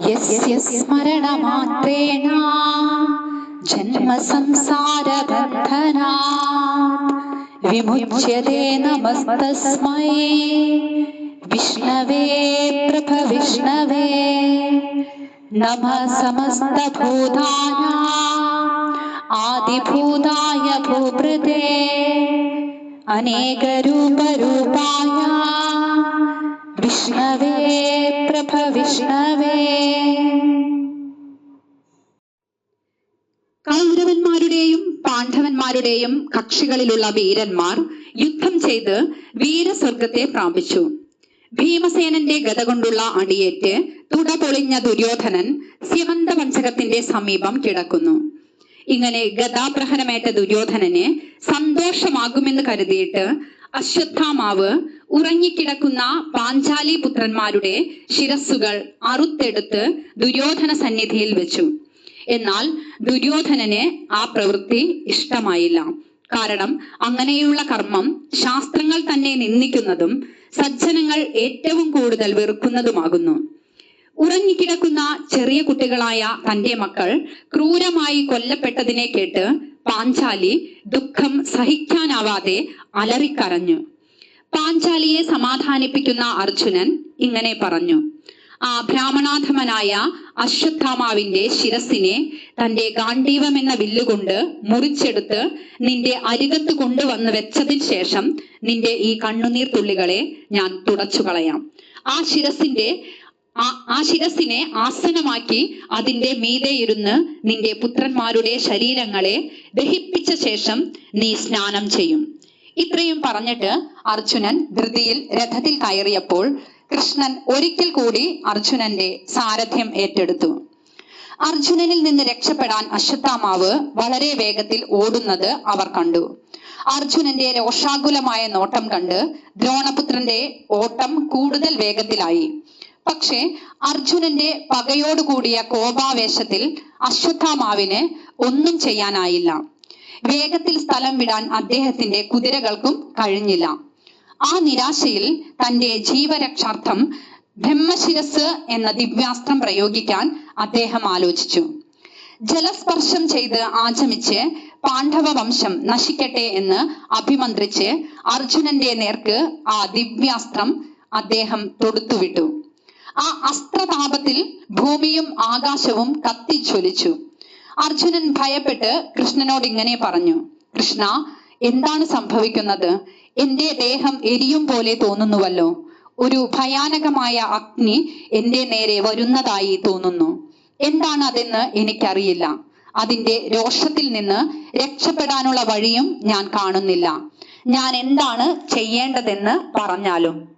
यस्य स्मरणमात्रेण जन्मसंसारबन्धना विमुच्यते नमस्तस्मै विष्णवे प्रभविष्णवे नमः समस्तभूताना आदिभूताय भूभृते अनेकरूपरूपाय विष्णवे പ്രഭ വിഷ്ണവേ. കൗരവന്മാരുടെയും പാണ്ഡവന്മാരുടെയും കക്ഷികളിലുള്ള വീരന്മാർ യുദ്ധം ചെയ്ത് വീരസ്വർഗത്തെ പ്രാപിച്ചു. ഭീമസേനന്റെ ഗത കൊണ്ടുള്ള അടിയേറ്റ് തുട പൊളിഞ്ഞ ദുര്യോധനൻ സ്യമന്തപഞ്ചകത്തിന്റെ സമീപം കിടക്കുന്നു. ഇങ്ങനെ ഗതാപ്രഹരമേറ്റ ദുര്യോധനന് സന്തോഷമാകുമെന്ന് കരുതിയിട്ട് അശ്വത്ഥാമാവ് ഉറങ്ങിക്കിടക്കുന്ന പാഞ്ചാലി പുത്രന്മാരുടെ ശിരസ്സുകൾ അറുത്തെടുത്ത് ദുര്യോധന സന്നിധിയിൽ വെച്ചു. എന്നാൽ ദുര്യോധനന് ആ പ്രവൃത്തി ഇഷ്ടമായില്ല. കാരണം അങ്ങനെയുള്ള കർമ്മം ശാസ്ത്രങ്ങൾ തന്നെ നിന്ദിക്കുന്നതും സജ്ജനങ്ങൾ ഏറ്റവും കൂടുതൽ വെറുക്കുന്നതുമാകുന്നു. ഉറങ്ങിക്കിടക്കുന്ന ചെറിയ കുട്ടികളായ തന്റെ മക്കൾ ക്രൂരമായി കൊല്ലപ്പെട്ടതിനെ കേട്ട് പാഞ്ചാലി ദുഃഖം സഹിക്കാനാവാതെ അലറിക്കരഞ്ഞു. പാഞ്ചാലിയെ സമാധാനിപ്പിക്കുന്ന അർജുനൻ ഇങ്ങനെ പറഞ്ഞു. ആ ബ്രാഹ്മണാധമനായ അശ്വത്ഥാമാവിന്റെ ശിരസിനെ തന്റെ ഗാന്ധീവം എന്ന വില്ലുകൊണ്ട് മുറിച്ചെടുത്ത് നിന്റെ അരികത്ത് കൊണ്ടുവന്ന് വെച്ചതിന് ശേഷം നിന്റെ ഈ കണ്ണുനീർ തുള്ളികളെ ഞാൻ തുടച്ചു കളയാം ആ ശിരസിന്റെ ആ ശിരസിനെ ആസനമാക്കി അതിന്റെ മീതെ ഇരുന്ന് നിന്റെ പുത്രന്മാരുടെ ശരീരങ്ങളെ ദഹിപ്പിച്ച ശേഷം നീ സ്നാനം ചെയ്യും. ഇത്രയും പറഞ്ഞിട്ട് അർജുനൻ ധൃതിയിൽ രഥത്തിൽ കയറിയപ്പോൾ കൃഷ്ണൻ ഒരിക്കൽ കൂടി അർജുനന്റെ സാരഥ്യം ഏറ്റെടുത്തു. അർജുനനിൽ നിന്ന് രക്ഷപ്പെടാൻ അശ്വത്ഥാമാവ് വളരെ വേഗത്തിൽ ഓടുന്നത് അവർ കണ്ടു. അർജുനന്റെ രോഷാകുലമായ നോട്ടം കണ്ട് ദ്രോണപുത്രന്റെ ഓട്ടം കൂടുതൽ വേഗത്തിലായി. പക്ഷേ അർജുനന്റെ പകയോടുകൂടിയ കോപാവേശത്തിൽ അശ്വത്ഥാമാവിന് ഒന്നും ചെയ്യാനായില്ല. വേഗത്തിൽ സ്ഥലം വിടാൻ അദ്ദേഹത്തിന്റെ കുതിരകൾക്കും കഴിഞ്ഞില്ല. ആ നിരാശയിൽ തന്റെ ജീവരക്ഷാർത്ഥം ബ്രഹ്മശിരസ് എന്ന ദിവ്യാസ്ത്രം പ്രയോഗിക്കാൻ അദ്ദേഹം ആലോചിച്ചു. ജലസ്പർശം ചെയ്ത് ആചമിച്ച് പാണ്ഡവ വംശം നശിക്കട്ടെ എന്ന് അഭിമന്ത്രിച്ച് അർജുനന്റെ നേർക്ക് ആ ദിവ്യാസ്ത്രം അദ്ദേഹം തൊടുത്തുവിട്ടു. ആ അസ്ത്രതാപത്തിൽ ഭൂമിയും ആകാശവും കത്തിജ്വലിച്ചു. അർജുനൻ ഭയപ്പെട്ട് കൃഷ്ണനോട് ഇങ്ങനെ പറഞ്ഞു. കൃഷ്ണ എന്താണ് സംഭവിക്കുന്നത്? എന്റെ ദേഹം എരിയും പോലെ തോന്നുന്നുവല്ലോ. ഒരു ഭയാനകമായ അഗ്നി എന്റെ നേരെ വരുന്നതായി തോന്നുന്നു. എന്താണ് അതെന്ന് എനിക്കറിയില്ല. അതിന്റെ രോഷത്തിൽ നിന്ന് രക്ഷപ്പെടാനുള്ള വഴിയും ഞാൻ കാണുന്നില്ല. ഞാൻ എന്താണ് ചെയ്യേണ്ടതെന്ന് പറഞ്ഞാലും.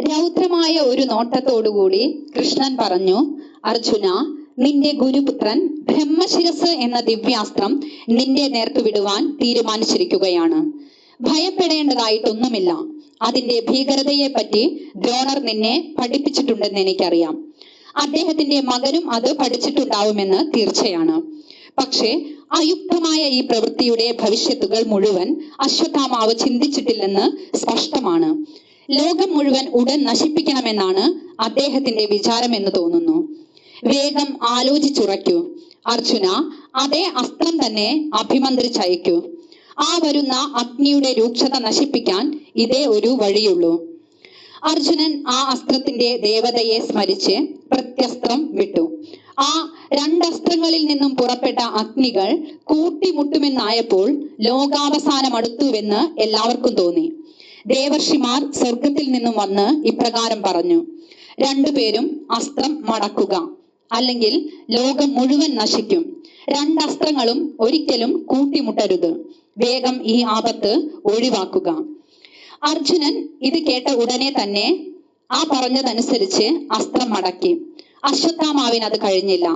രൗദ്രമായ ഒരു നോട്ടത്തോടുകൂടി കൃഷ്ണൻ പറഞ്ഞു അർജുന നിന്റെ ഗുരുപുത്രൻ ബ്രഹ്മശിരസ് എന്ന ദിവ്യാസ്ത്രം നിന്റെ നേർക്ക് വിടുവാൻ തീരുമാനിച്ചിരിക്കുകയാണ്. ഭയപ്പെടേണ്ടതായിട്ടൊന്നുമില്ല. അതിന്റെ ഭീകരതയെ പറ്റി ദ്രോണർ നിന്നെ പഠിപ്പിച്ചിട്ടുണ്ടെന്ന് എനിക്കറിയാം. അദ്ദേഹത്തിന്റെ മകനും അത് പഠിച്ചിട്ടുണ്ടാവുമെന്ന് തീർച്ചയാണ്. പക്ഷേ അയുക്തമായ ഈ പ്രവൃത്തിയുടെ ഭവിഷ്യത്തുകൾ മുഴുവൻ അശ്വത്ഥാമാവ് ചിന്തിച്ചിട്ടില്ലെന്ന് സ്പഷ്ടമാണ്. ലോകം മുഴുവൻ ഉടൻ നശിപ്പിക്കണമെന്നാണ് അദ്ദേഹത്തിന്റെ വിചാരം എന്ന് തോന്നുന്നു. വേഗം ആലോചിച്ചുറയ്ക്കൂ. അർജുന അതേ അസ്ത്രം തന്നെ അഭിമന്ത്രിച്ചയക്കൂ. ആ വരുന്ന അഗ്നിയുടെ രൂക്ഷത നശിപ്പിക്കാൻ ഇതേ ഒരു വഴിയുള്ളൂ. അർജുനൻ ആ അസ്ത്രത്തിന്റെ ദേവതയെ സ്മരിച്ച് പ്രത്യസ്ത്രം വിട്ടു. ആ രണ്ടസ്ത്രങ്ങളിൽ നിന്നും പുറപ്പെട്ട അഗ്നികൾ കൂട്ടിമുട്ടുമെന്നായപ്പോൾ ലോകാവസാനം അടുത്തുവെന്ന് എല്ലാവർക്കും തോന്നി. ദേവർഷിമാർ സ്വർഗത്തിൽ നിന്നും വന്ന് ഇപ്രകാരം പറഞ്ഞു. രണ്ടുപേരും അസ്ത്രം മടക്കുക. അല്ലെങ്കിൽ ലോകം മുഴുവൻ നശിക്കും. രണ്ട് അസ്ത്രങ്ങളും ഒരിക്കലും കൂട്ടിമുട്ടരുത്. വേഗം ഈ ആപത്ത് ഒഴിവാക്കുക. അർജുനൻ ഇത് കേട്ട ഉടനെ തന്നെ ആ പറഞ്ഞതനുസരിച്ച് അസ്ത്രം മടക്കി അശ്വത്ഥാമാവിന് അത് കഴിഞ്ഞില്ല.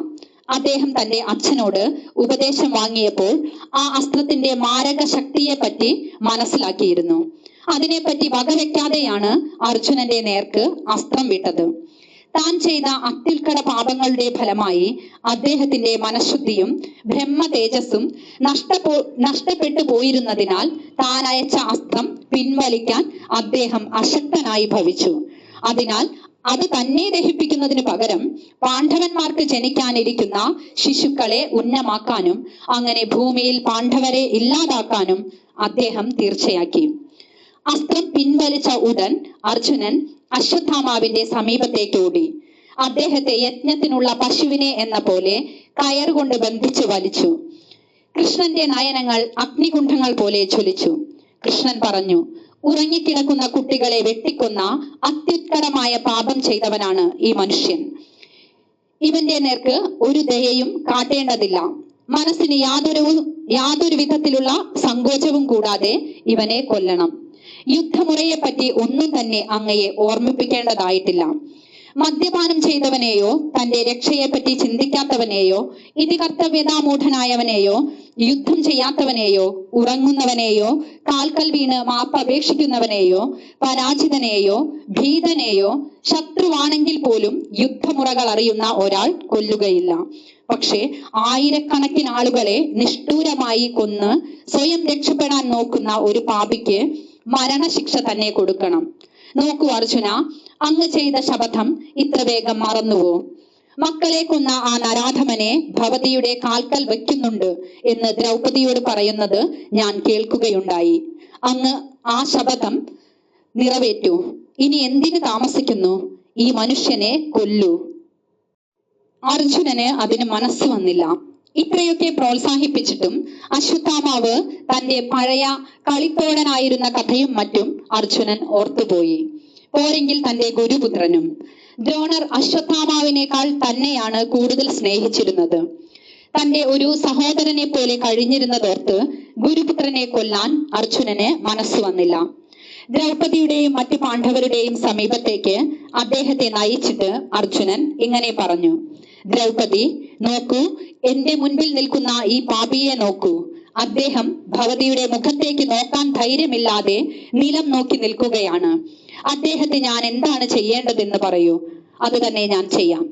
അദ്ദേഹം തന്റെ അച്ഛനോട് ഉപദേശം വാങ്ങിയപ്പോൾ ആ അസ്ത്രത്തിന്റെ മാരക ശക്തിയെ പറ്റി മനസ്സിലാക്കിയിരുന്നു. അതിനെപ്പറ്റി വകവെക്കാതെയാണ് അർജുനന്റെ നേർക്ക് അസ്ത്രം വിട്ടത്. താൻ ചെയ്ത അത്യുൽക്കട പാപങ്ങളുടെ ഫലമായി അദ്ദേഹത്തിന്റെ മനഃശുദ്ധിയും ബ്രഹ്മ തേജസ്സും നഷ്ടപ്പോ നഷ്ടപ്പെട്ടു പോയിരുന്നതിനാൽ താൻ അയച്ച അസ്ത്രം പിൻവലിക്കാൻ അദ്ദേഹം അശക്തനായി ഭവിച്ചു. അതിനാൽ അത് തന്നെ ദഹിപ്പിക്കുന്നതിന് പകരം പാണ്ഡവന്മാർക്ക് ജനിക്കാനിരിക്കുന്ന ശിശുക്കളെ ഉന്നമാക്കാനും അങ്ങനെ ഭൂമിയിൽ പാണ്ഡവരെ ഇല്ലാതാക്കാനും അദ്ദേഹം തീർച്ചയാക്കി. അസ്ത്രം പിൻവലിച്ച ഉടൻ അർജുനൻ അശ്വത്ഥാമാവിന്റെ സമീപത്തേക്ക് ഓടി അദ്ദേഹത്തെ യജ്ഞത്തിനുള്ള പശുവിനെ എന്ന പോലെ കയറുകൊണ്ട് ബന്ധിച്ചു വലിച്ചു. കൃഷ്ണന്റെ നയനങ്ങൾ അഗ്നികുണ്ഠങ്ങൾ പോലെ ജ്വലിച്ചു. കൃഷ്ണൻ പറഞ്ഞു ഉറങ്ങിക്കിടക്കുന്ന കുട്ടികളെ വെട്ടിക്കൊന്ന അത്യുത്കടമായ പാപം ചെയ്തവനാണ് ഈ മനുഷ്യൻ. ഇവന്റെ നേർക്ക് ഒരു ദയയും കാട്ടേണ്ടതില്ല. മനസ്സിന് യാതൊരു യാതൊരു വിധത്തിലുള്ള സങ്കോചവും കൂടാതെ ഇവനെ കൊല്ലണം. യുദ്ധമുറയെ പറ്റി ഒന്നും തന്നെ അങ്ങയെ ഓർമ്മിപ്പിക്കേണ്ടതായിട്ടില്ല. മദ്യപാനം ചെയ്തവനെയോ തന്റെ രക്ഷയെപ്പറ്റി ചിന്തിക്കാത്തവനെയോ ഇതി കർത്തവ്യതാമൂഢനായവനെയോ യുദ്ധം ചെയ്യാത്തവനെയോ ഉറങ്ങുന്നവനെയോ കാൽക്കൽ വീണ് മാപ്പ് അപേക്ഷിക്കുന്നവനെയോ പരാജിതനെയോ ഭീതനെയോ ശത്രുവാണെങ്കിൽ പോലും യുദ്ധമുറകൾ അറിയുന്ന ഒരാൾ കൊല്ലുകയില്ല. പക്ഷേ ആയിരക്കണക്കിന് ആളുകളെ നിഷ്ഠൂരമായി കൊന്ന് സ്വയം രക്ഷപ്പെടാൻ നോക്കുന്ന ഒരു പാപിക്ക് മരണശിക്ഷ തന്നെ കൊടുക്കണം. നോക്കൂ അർജുന അങ്ങ് ചെയ്ത ശപഥം ഇത്ര വേഗം മറന്നുവോ? മക്കളെ കൊന്ന ആ നരാധമനെ ഭവതിയുടെ കാൽക്കൽ വയ്ക്കുന്നുണ്ട് എന്ന് ദ്രൗപതിയോട് പറയുന്നത് ഞാൻ കേൾക്കുകയുണ്ടായി. അങ്ങ് ആ ശപഥം നിറവേറ്റു. ഇനി എന്തിന് താമസിക്കുന്നു? ഈ മനുഷ്യനെ കൊല്ലൂ. അർജുനന് അതിന് മനസ്സ് വന്നില്ല. ഇത്രയൊക്കെ പ്രോത്സാഹിപ്പിച്ചിട്ടും അശ്വത്ഥാമാവ് തന്റെ പഴയ കളിത്തോഴനായിരുന്ന കഥയും മറ്റും അർജുനൻ ഓർത്തുപോയി. പോരെങ്കിൽ തന്റെ ഗുരുപുത്രനും. ദ്രോണർ അശ്വത്ഥാമാവിനേക്കാൾ തന്നെയാണ് കൂടുതൽ സ്നേഹിച്ചിരുന്നത്. തന്റെ ഒരു സഹോദരനെ പോലെ കഴിഞ്ഞിരുന്നതോർത്ത് ഗുരുപുത്രനെ കൊല്ലാൻ അർജുനന് മനസ്സ് വന്നില്ല. ദ്രൗപദിയുടെയും മറ്റു പാണ്ഡവരുടെയും സമീപത്തേക്ക് അദ്ദേഹത്തെ നയിച്ചിട്ട് അർജുനൻ ഇങ്ങനെ പറഞ്ഞു. ദ്രൗപദി നോക്കൂ എന്റെ മുൻപിൽ നിൽക്കുന്ന ഈ പാപിയെ നോക്കൂ. അദ്ദേഹം ഭവതിയുടെ മുഖത്തേക്ക് നോക്കാൻ ധൈര്യമില്ലാതെ നിലം നോക്കി നിൽക്കുകയാണ്. അദ്ദേഹത്തെ ഞാൻ എന്താണ് ചെയ്യേണ്ടതെന്ന് പറയൂ. അത് തന്നെ ഞാൻ ചെയ്യാം.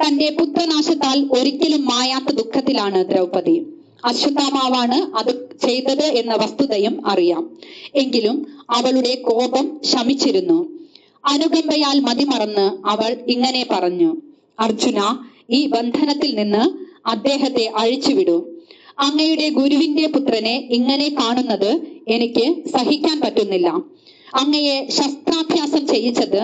തന്റെ പുത്രനാശത്താൽ ഒരിക്കലും മായാത്ത ദുഃഖത്തിലാണ് ദ്രൗപദി. അശ്വത്ഥാമാവാണ് അത് ചെയ്തത് എന്ന വസ്തുതയും അറിയാം. എങ്കിലും അവളുടെ കോപം ശമിച്ചിരുന്നു. അനുകമ്പയാൽ മതിമറന്ന് അവൾ ഇങ്ങനെ പറഞ്ഞു. അർജുന ഈ ബന്ധനത്തിൽ നിന്ന് അദ്ദേഹത്തെ അഴിച്ചുവിടൂ. അങ്ങയുടെ ഗുരുവിന്റെ പുത്രനെ ഇങ്ങനെ കാണുന്നത് എനിക്ക് സഹിക്കാൻ പറ്റുന്നില്ല. അങ്ങയെ ശസ്ത്രാഭ്യാസം ചെയ്യിച്ചത്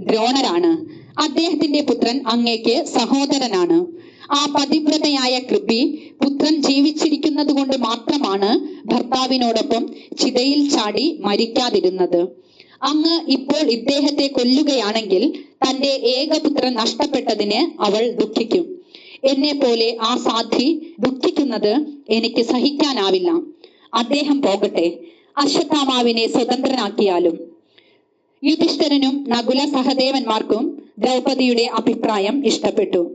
ദ്രോണരാണ്. അദ്ദേഹത്തിന്റെ പുത്രൻ അങ്ങയ്ക്ക് സഹോദരനാണ്. ആ പതിവ്രതയായ കൃപി പുത്രൻ ജീവിച്ചിരിക്കുന്നത് കൊണ്ട് മാത്രമാണ് ഭർത്താവിനോടൊപ്പം ചിതയിൽ ചാടി മരിക്കാതിരുന്നത്. അങ്ങ് ഇപ്പോൾ ഇദ്ദേഹത്തെ കൊല്ലുകയാണെങ്കിൽ തന്റെ ഏകപുത്രൻ നഷ്ടപ്പെട്ടതിന് അവൾ ദുഃഖിക്കും. എന്നെ പോലെ ആ സാധ്വി ദുഃഖിക്കുന്നത് എനിക്ക് സഹിക്കാനാവില്ല. അദ്ദേഹം പോകട്ടെ. അശ്വത്ഥാമാവിനെ സ്വതന്ത്രനാക്കിയാലും. യുധിഷ്ഠരനും നകുല സഹദേവന്മാർക്കും ദ്രൗപദിയുടെ അഭിപ്രായം ഇഷ്ടപ്പെട്ടു.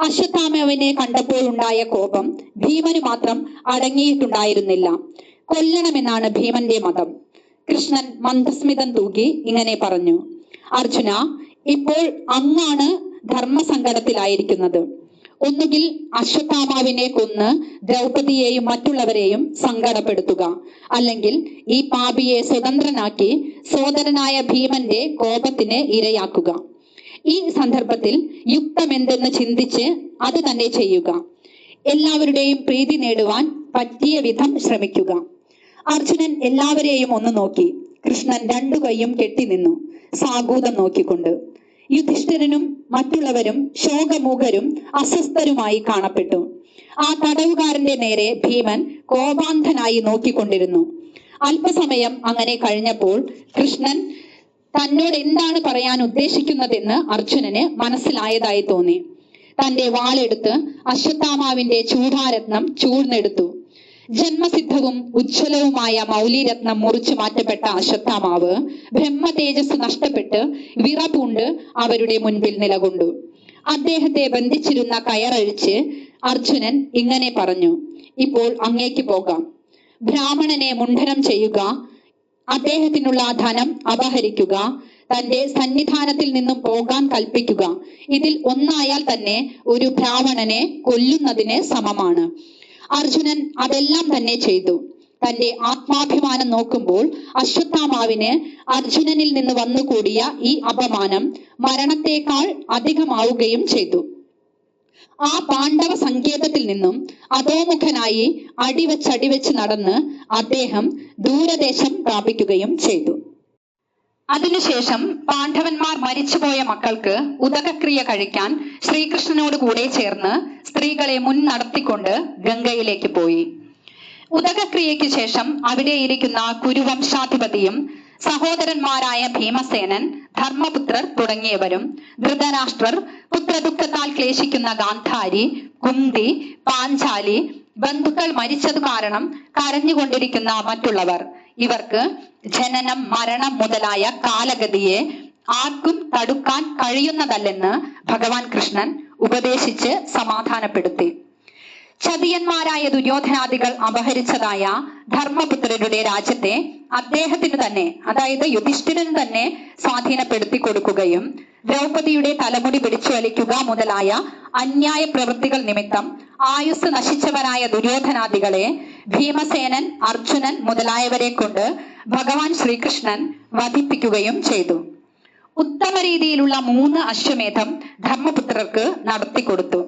അശ്വത്ഥാമാവിനെ കണ്ടപ്പോഴുണ്ടായ കോപം ഭീമന് മാത്രം അടങ്ങിയിട്ടുണ്ടായിരുന്നില്ല. കൊല്ലണമെന്നാണ് ഭീമന്റെ മതം. കൃഷ്ണൻ മന്ദസ്മിതം തൂകി ഇങ്ങനെ പറഞ്ഞു അർജുന ഇപ്പോൾ അങ്ങാണ് ധർമ്മസങ്കടത്തിലായിരിക്കുന്നത്. ഒന്നുകിൽ അശ്വത്ഥാമാവിനെ കൊന്ന് ദ്രൗപതിയെയും മറ്റുള്ളവരെയും സങ്കടപ്പെടുത്തുക. അല്ലെങ്കിൽ ഈ പാപിയെ സ്വതന്ത്രനാക്കി സോദരനായ ഭീമന്റെ കോപത്തിന് ഇരയാക്കുക. ഈ സന്ദർഭത്തിൽ യുക്തമെന്തെന്ന് ചിന്തിച്ച് അത് തന്നെ ചെയ്യുക. എല്ലാവരുടെയും പ്രീതി നേടുവാൻ പറ്റിയ വിധം ശ്രമിക്കുക. അർജുനൻ എല്ലാവരെയും ഒന്ന് നോക്കി. കൃഷ്ണൻ രണ്ടു കൈയും കെട്ടി നിന്നു. സാഗൂതം നോക്കിക്കൊണ്ട്. യുധിഷ്ഠിരനും മറ്റുള്ളവരും ശോകമൂകരും അസ്വസ്ഥരുമായി കാണപ്പെട്ടു. ആ തടവുകാരന്റെ നേരെ ഭീമൻ കോപാന്ധനായി നോക്കിക്കൊണ്ടിരുന്നു. അല്പസമയം അങ്ങനെ കഴിഞ്ഞപ്പോൾ കൃഷ്ണൻ തന്നോട് എന്താണ് പറയാൻ ഉദ്ദേശിക്കുന്നതെന്ന് അർജുനന് മനസ്സിലായതായി തോന്നി. തന്റെ വാളെടുത്ത് അശ്വത്ഥാമാവിന്റെ ചൂടാരത്നം ചൂഴ്ന്നെടുത്തു. ജന്മസിദ്ധവും ഉജ്ജ്വലവുമായ മൗലിരത്നം മുറിച്ചു മാറ്റപ്പെട്ട അശ്വത്ഥാമാവ് ബ്രഹ്മ തേജസ് നഷ്ടപ്പെട്ട് വിറപൂണ്ട് അവരുടെ മുൻപിൽ നിലകൊണ്ടു. അദ്ദേഹത്തെ ബന്ധിച്ചിരുന്ന കയറഴിച്ച് അർജുനൻ ഇങ്ങനെ പറഞ്ഞു ഇപ്പോൾ അങ്ങേക്ക് പോകാം. ബ്രാഹ്മണനെ മുണ്ഡനം ചെയ്യുക അദ്ദേഹത്തിനുള്ള ധനം അപഹരിക്കുക തന്റെ സന്നിധാനത്തിൽ നിന്നും പോകാൻ കൽപ്പിക്കുക. ഇതിൽ ഒന്നായാൽ തന്നെ ഒരു ബ്രാഹ്മണനെ കൊല്ലുന്നതിന് സമമാണ്. അർജുനൻ അതെല്ലാം തന്നെ ചെയ്തു. തന്റെ ആത്മാഭിമാനം നോക്കുമ്പോൾ അശ്വത്ഥാമാവിന് അർജുനനിൽ നിന്ന് വന്നുകൂടിയ ഈ അപമാനം മരണത്തെക്കാൾ അധികമാവുകയും ചെയ്തു. ആ പാണ്ഡവ സങ്കേതത്തിൽ നിന്നും അധോമുഖനായി അടിവച്ചടിവെച്ച് നടന്ന് അദ്ദേഹം ദൂരദേശം പ്രാപിക്കുകയും ചെയ്തു. അതിനുശേഷം പാണ്ഡവന്മാർ മരിച്ചുപോയ മക്കൾക്ക് ഉദകക്രിയ കഴിക്കാൻ ശ്രീകൃഷ്ണനോട് കൂടെ ചേർന്ന് സ്ത്രീകളെ മുൻ നടത്തിക്കൊണ്ട് ഗംഗയിലേക്ക് പോയി. ഉദകക്രിയയ്ക്ക് ശേഷം അവിടെ ഇരിക്കുന്ന കുരുവംശാധിപതിയും സഹോദരന്മാരായ ഭീമസേനൻ ധർമ്മപുത്രർ തുടങ്ങിയവരും ധൃതരാഷ്ട്രർ പുത്രദുഃഖത്താൽ ക്ലേശിക്കുന്ന ഗാന്ധാരി കുന്തി പാഞ്ചാലി ബന്ധുക്കൾ മരിച്ചതു കാരണം കരഞ്ഞുകൊണ്ടിരിക്കുന്ന മറ്റുള്ളവർ ഇവർക്ക് ജനനം മരണം മുതലായ കാലഗതിയെ ആർക്കും തടുക്കാൻ കഴിയുന്നതല്ലെന്ന് ഭഗവാൻ കൃഷ്ണൻ ഉപദേശിച്ച് സമാധാനപ്പെടുത്തി. ചതിയന്മാരായ ദുര്യോധനാദികൾ അപഹരിച്ചതായ ധർമ്മപുത്രരുടെ രാജ്യത്തെ അദ്ദേഹത്തിന് തന്നെ അതായത് യുധിഷ്ഠിരന് തന്നെ സ്വാധീനപ്പെടുത്തി കൊടുക്കുകയും ദ്രൗപദിയുടെ തലമുടി പിടിച്ചു വലിക്കുക മുതലായ അന്യായ പ്രവൃത്തികൾ നിമിത്തം ആയുസ് നശിച്ചവരായ ദുര്യോധനാദികളെ ഭീമസേനൻ അർജുനൻ മുതലായവരെ കൊണ്ട് ഭഗവാൻ ശ്രീകൃഷ്ണൻ വധിപ്പിക്കുകയും ചെയ്തു. ഉത്തമ രീതിയിലുള്ള മൂന്ന് അശ്വമേധം ധർമ്മപുത്രർക്ക് നടത്തിക്കൊടുത്തു.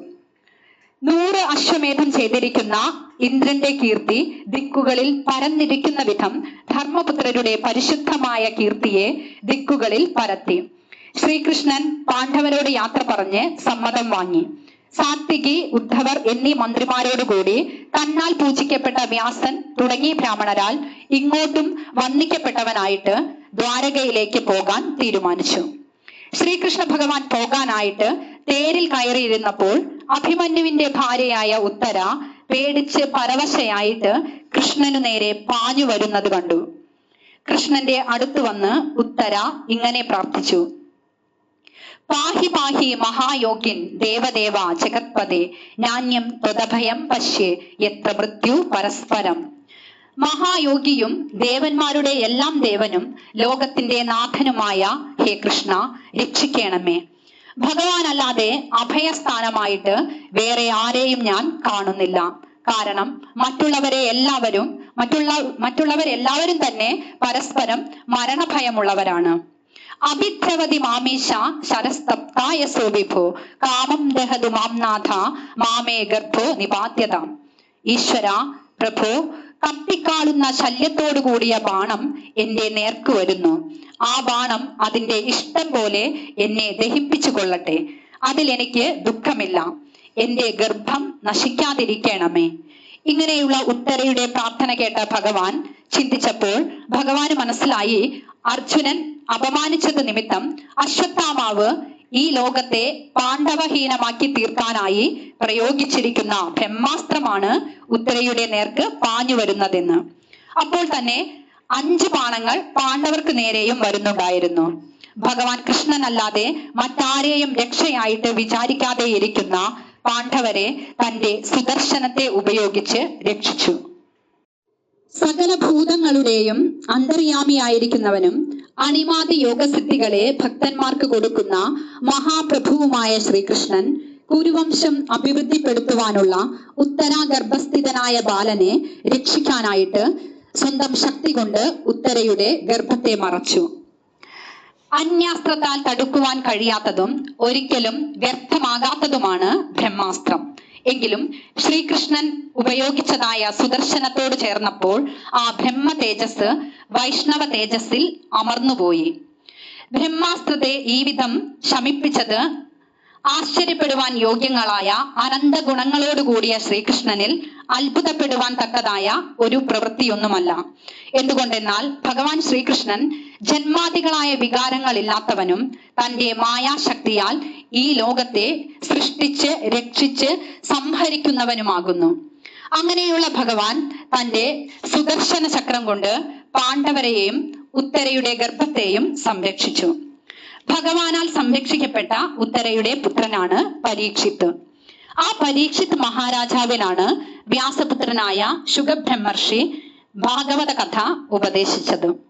നൂറ് അശ്വമേധം ചെയ്തിരിക്കുന്ന ഇന്ദ്രന്റെ കീർത്തി ദിക്കുകളിൽ പരന്നിരിക്കുന്ന വിധം ധർമ്മപുത്രരുടെ പരിശുദ്ധമായ കീർത്തിയെ ദിക്കുകളിൽ പരത്തി. ശ്രീകൃഷ്ണൻ പാണ്ഡവരോട് യാത്ര പറഞ്ഞ് സമ്മതം വാങ്ങി. സാത്വികി ഉദ്ധവർ എന്നീ മന്ത്രിമാരോടുകൂടി തന്നാൽ പൂജിക്കപ്പെട്ട വ്യാസൻ തുടങ്ങിയ ബ്രാഹ്മണരാൽ ഇങ്ങോട്ടും വന്ദിക്കപ്പെട്ടവനായിട്ട് ദ്വാരകയിലേക്ക് പോകാൻ തീരുമാനിച്ചു. ശ്രീകൃഷ്ണ ഭഗവാൻ പോകാനായിട്ട് തേരിൽ കയറിയിരുന്നപ്പോൾ അഭിമന്യുവിന്റെ ഭാര്യയായ ഉത്തര പേടിച്ച് പരവശയായിട്ട് കൃഷ്ണനു നേരെ പാഞ്ഞു വരുന്നത് കണ്ടു. കൃഷ്ണന്റെ അടുത്തു വന്ന് ഉത്തര ഇങ്ങനെ പ്രാർത്ഥിച്ചു. പാഹി പാഹി മഹായോഗ്യൻ ദേവദേവ ജഗത്പദേ നാണ്യം ത്വതഭയം പശ്യേ എത്ര മൃത്യു പരസ്പരം. മഹായോഗിയും ദേവന്മാരുടെ എല്ലാം ദേവനും ലോകത്തിന്റെ നാഥനുമായ ഹേ കൃഷ്ണ രക്ഷിക്കണമേ. ഭഗവാനല്ലാതെ അഭയസ്ഥാനമായിട്ട് വേറെ ആരെയും ഞാൻ കാണുന്നില്ല. കാരണം മറ്റുള്ളവരെ എല്ലാവരും മറ്റുള്ള മറ്റുള്ളവരെല്ലാവരും തന്നെ പരസ്പരം മരണഭയമുള്ളവരാണ്. അഭിദ്രവതി മാമീശ ശരസ്തപ്തായ സോഭിഭോ കാമം ദഹതു മാംനാഥ മാമേ ഗർഭോ നിപാത്യത ഈശ്വര പ്രഭു കത്തിക്കാളുന്ന ശല്യത്തോടു കൂടിയ ബാണം എന്റെ നേർക്ക് വരുന്നു. ആ ബാണം അതിന്റെ ഇഷ്ടം പോലെ എന്നെ ദഹിപ്പിച്ചു കൊള്ളട്ടെ. അതിൽ എനിക്ക് ദുഃഖമില്ല. എന്റെ ഗർഭം നശിക്കാതിരിക്കണമേ. ഇങ്ങനെയുള്ള ഉത്തരയുടെ പ്രാർത്ഥന കേട്ട ഭഗവാൻ ചിന്തിച്ചപ്പോൾ ഭഗവാന് മനസ്സിലായി അർജുനൻ അപമാനിച്ചത് നിമിത്തം അശ്വത്ഥാമാവ് ഈ ലോകത്തെ പാണ്ഡവഹീനമാക്കി തീർക്കാനായി പ്രയോഗിച്ചിരിക്കുന്ന ബ്രഹ്മാസ്ത്രമാണ് ഉത്തരയുടെ നേർക്ക് പാഞ്ഞു വരുന്നതെന്ന്. അപ്പോൾ തന്നെ അഞ്ച് പാണങ്ങൾ പാണ്ഡവർക്ക് നേരെയും വരുന്നുണ്ടായിരുന്നു. ഭഗവാൻ കൃഷ്ണനല്ലാതെ മറ്റാരെയും രക്ഷയായിട്ട് വിചാരിക്കാതെ ഇരിക്കുന്ന പാണ്ഡവരെ തന്റെ സുദർശനത്തെ ഉപയോഗിച്ച് രക്ഷിച്ചു. സകല ഭൂതങ്ങളുടെയും അന്തര്യാമിയായിരിക്കുന്നവനും അണിമാതി യോഗസിദ്ധികളെ ഭക്തന്മാർക്ക് കൊടുക്കുന്ന മഹാപ്രഭുവുമായ ശ്രീകൃഷ്ണൻ കുരുവംശം അഭിവൃദ്ധിപ്പെടുത്തുവാനുള്ള ഉത്തരാഗർഭസ്ഥിതനായ ബാലനെ രക്ഷിക്കാനായിട്ട് സ്വന്തം ശക്തി കൊണ്ട് ഉത്തരയുടെ ഗർഭത്തെ മറച്ചു. അന്യാസ്ത്രത്താൽ തടുക്കുവാൻ കഴിയാത്തതും ഒരിക്കലും വ്യർത്ഥമാകാത്തതുമാണ് ബ്രഹ്മാസ്ത്രം. എങ്കിലും ശ്രീകൃഷ്ണൻ ഉപയോഗിച്ചതായ സുദർശനത്തോട് ചേർന്നപ്പോൾ ആ ബ്രഹ്മ തേജസ് വൈഷ്ണവ തേജസ്സിൽ അമർന്നുപോയി. ബ്രഹ്മാസ്ത്രത്തെ ഈ വിധം ശമിപ്പിച്ചത് ആശ്ചര്യപ്പെടുവാൻ യോഗ്യങ്ങളായ അനന്ത ഗുണങ്ങളോട് കൂടിയ ശ്രീകൃഷ്ണനിൽ അത്ഭുതപ്പെടുവാൻ തക്കതായ ഒരു പ്രവൃത്തിയൊന്നുമല്ല. എന്തുകൊണ്ടെന്നാൽ ഭഗവാൻ ശ്രീകൃഷ്ണൻ ജന്മാദികളായ വികാരങ്ങളില്ലാത്തവനും തന്റെ മായാശക്തിയാൽ ഈ ലോകത്തെ സൃഷ്ടിച്ച് രക്ഷിച്ച് സംഹരിക്കുന്നവനുമാകുന്നു. അങ്ങനെയുള്ള ഭഗവാൻ തന്റെ സുദർശന ചക്രം കൊണ്ട് പാണ്ഡവരെയും ഉത്തരയുടെ ഗർഭത്തെയും സംരക്ഷിച്ചു. ഭഗവാനാൽ സംരക്ഷിക്കപ്പെട്ട ഉത്തരയുടെ പുത്രനാണ് പരീക്ഷിത്ത്. ആ പരീക്ഷിത് മഹാരാജാവിനാണ് വ്യാസപുത്രനായ ശുഗബ്രഹ്മർഷി ഭാഗവത കഥ ഉപദേശിച്ചത്.